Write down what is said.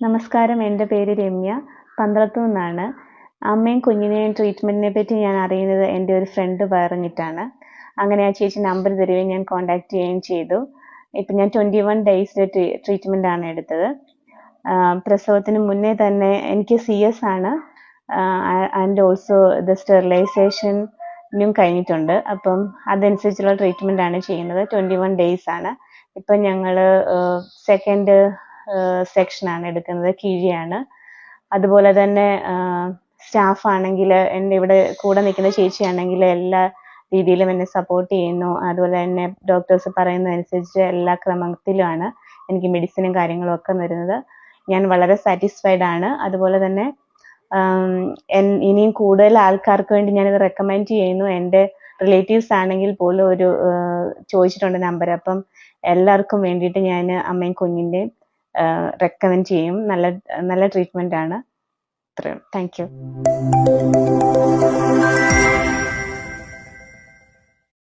നമസ്കാരം. എന്റെ പേര് രമ്യ. പന്ത്രത്തു നിന്നാണ് അമ്മയും കുഞ്ഞിനെയും ട്രീറ്റ്മെന്റിനെ പറ്റി ഞാൻ അറിയുന്നത് എന്റെ ഒരു ഫ്രണ്ട് പറഞ്ഞിട്ടാണ്. അങ്ങനെ ആ ചേച്ചി നമ്പർ തരികയും ഞാൻ കോൺടാക്ട് ചെയ്യുകയും ചെയ്തു. ഇപ്പം ഞാൻ ട്വന്റി വൺ ഡേയ്സിലെ ട്രീറ്റ്മെന്റ് ആണ് എടുത്തത്. പ്രസവത്തിന് മുന്നേ തന്നെ എനിക്ക് സി എസ് ആണ്. ആൻഡ് ഓൾസോ ഇത് സ്റ്റെറിലൈസേഷനും കഴിഞ്ഞിട്ടുണ്ട്. അപ്പം അതനുസരിച്ചുള്ള ട്രീറ്റ്മെന്റ് ആണ് ചെയ്യുന്നത്. ട്വന്റി വൺ ഡേയ്സ് ആണ്. ഇപ്പം ഞങ്ങൾ സെക്കൻഡ് സെക്ഷനാണ് എടുക്കുന്നത് കീഴിയാണ്. അതുപോലെ തന്നെ സ്റ്റാഫ് ആണെങ്കിൽ എന്റെ ഇവിടെ കൂടെ നിൽക്കുന്ന ചേച്ചിയാണെങ്കിൽ എല്ലാ രീതിയിലും എന്നെ സപ്പോർട്ട് ചെയ്യുന്നു. അതുപോലെ തന്നെ ഡോക്ടേഴ്സ് പറയുന്നതനുസരിച്ച് എല്ലാ ക്രമത്തിലുമാണ് എനിക്ക് മെഡിസിനും കാര്യങ്ങളും ഒക്കെ വരുന്നത് ഞാൻ വളരെ സാറ്റിസ്ഫൈഡ് ആണ്. അതുപോലെ തന്നെ ഇനിയും കൂടുതൽ ആൾക്കാർക്ക് വേണ്ടി ഞാനിത് റെക്കമെൻഡ് ചെയ്യുന്നു. എന്റെ റിലേറ്റീവ്സ് ആണെങ്കിൽ പോലും ഒരു ചോദിച്ചിട്ടുണ്ട് നമ്പർ അപ്പം എല്ലാവർക്കും വേണ്ടിയിട്ട് ഞാൻ അമ്മയും കുഞ്ഞിന്റെയും റെക്കമെൻഡ് ചെയ്യും. നല്ല നല്ല ട്രീറ്റ്മെന്റ് ആണ്. അത്രയും താങ്ക് യു